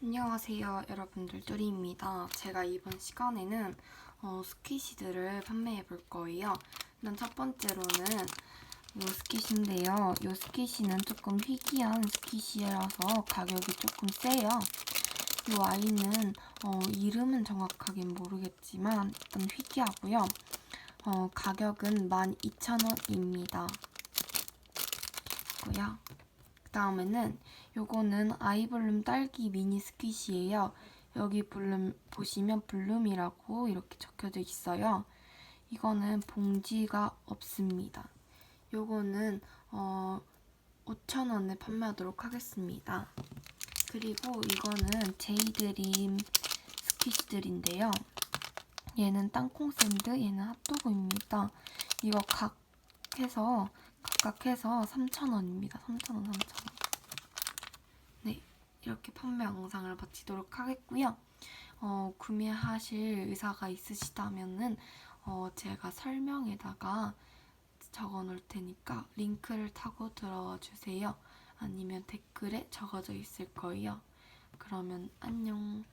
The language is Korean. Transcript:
안녕하세요 여러분들 뚜리입니다. 제가 이번 시간에는 어, 스키시들을 판매해 볼 거예요. 일단 첫 번째로는 이 스키시인데요. 이 스키시는 조금 희귀한 스키시라서 가격이 조금 세요. 이 아이는 어, 이름은 정확하긴 모르겠지만 일단 희귀하고요. 어, 가격은 12,000원입니다. 고요. 그 다음에는 요거는 아이블룸 딸기 미니 스퀴시예요. 여기 블룸 보시면 블룸이라고 이렇게 적혀져 있어요. 이거는 봉지가 없습니다. 요거는 어 5,000원에 판매하도록 하겠습니다. 그리고 이거는 제이드림 스퀴시들인데요. 얘는 땅콩 샌드, 얘는 핫도그입니다. 이거 각 해서 각각 해서 3,000원입니다. 3,000원, 3,000원. 네, 이렇게 판매 영상을 마치도록 하겠고요. 어, 구매하실 의사가 있으시다면은 어, 제가 설명에다가 적어 놓을 테니까 링크를 타고 들어와 주세요. 아니면 댓글에 적어져 있을 거예요. 그러면 안녕.